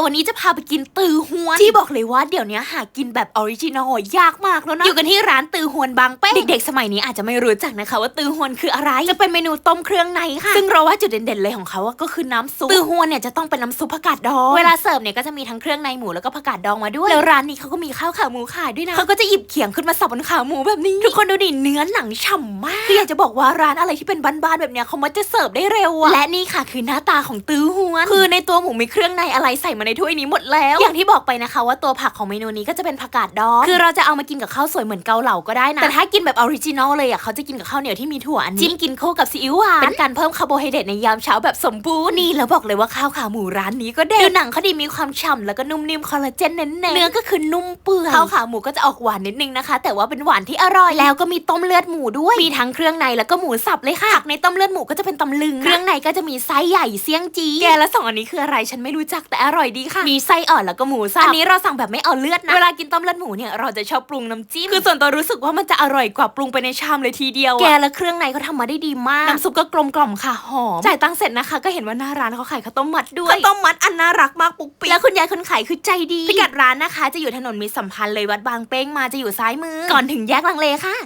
ยววันนี้จะพาไปกินตือฮวน ที่บอกเลยว่าเดี๋ยวนี้หากินแบบออริจินอลยากมากแล้วนะ อยู่กันที่ร้านตือฮวนบางเป้งเด็กๆ สมัยนี้อาจจะไม่รู้จักนะคะว่าตือฮวนคืออะไร จะเป็นเมนูต้มเครื่องในค่ะ ซึ่งเราว่าจุดเด่นๆเลยของเขาอะก็คือน้ำซุปตือฮวนเนี่ยจะต้องเป็นน้ำซุปผักกาดดอง เวลาเสิร์ฟเนี่ยก็จะมีทั้งเครื่องในหมูแล้วก็ผักกาดดองมาด้วย แล้วร้านนี้เขาก็มีข้าวขาหมูขายด้วยนะ เขาก็จะหยิบเขียงขึ้นมาสับบนขาหมูแบบนี้ ทุกคนดูดิเนื้อหนังฉ่ำมาก คืออยากจะบอกว่าร้านอะไรที่เป็นบ้านๆแบบเนี้ยเขามักจะเสิร์ฟได้เร็วอะและนี่ค่ะคือหน้าตาของตือฮวน คือในตัวหมูมีเครื่องในอะไรใส่มาในถ้วยนี้หมดแล้ว อย่างที่บอกไปนะคะว่าตัวผักของเมนูนี้ก็จะเป็นผักกาดดองคือเราจะเอามากินกับข้าวสวยเหมือนเกาเหลาก็ได้นะแต่ถ้ากินแบบออริจินอลเลยอะเขาจะกินกับข้าวเหนียวที่มีถั่วอันนี้จิ้มกินคู่กับซีอิ๊วหวานเป็นการเพิ่มคาร์โบไฮเดรตในยามเช้าแบบสมบูรณ์นี่แล้วบอกเลยว่าข้าวขาหมูร้านนี้ก็เด็ดดูหนังเขาดีมีความฉ่ำแล้วก็นุ่มนิ่มคอลลาเจนเน้นๆเนื้อก็คือนุ่มเปื่อยข้าวขาหมูก็จะออกหวานนิดนึงนะคะ แต่ว่าเป็นหวานที่อร่อยแล้วก็มีต้มเลือดหมูด้วยมีทั้งเครื่องในแล้วก็หมูสับเลยค่ะผักในต้มเลือดหมูก็จะเป็นตำลึง เครื่องในก็จะมีไส้ใหญ่เสี่ยงจีแกแล้วสองอันนี้คืออะไรฉันไม่รู้จักแต่อร่อยดีค่ะ มีไส้อ่อนแล้วก็หมูสับ อันนี้เราสั่งแบบไม่เอาเลือดนะ เวลากินต้มเลือดหมูเนี่ยเราจะชอบปรุงน้ำจิ้ม คือส่วนตัวรู้สึกว่ามันจะอร่อยกว่าปรุงไปในชามเลยทีเดียว แกและเครื่องในเขาทำมาได้ดีมาก น้ำซุปก็กลมกล่อมค่ะหอม จ่ายตังค์เสร็จนะคะ ก็เห็นว่าหน้าร้านเขาขายข้าวต้มมัดด้วย ข้าวต้มมัดอันน่ารักมากปุ๊กปิ๊กแล้วคุณยายคนขายคือใจดี พิกัดร้านนะคะ จะอยู่ถนนมิตรสัมพันธ์เลยวัดบางเป้งมาจะอยู่ซ้ายมือ ก่อนถึงแยกลังเลค่ะ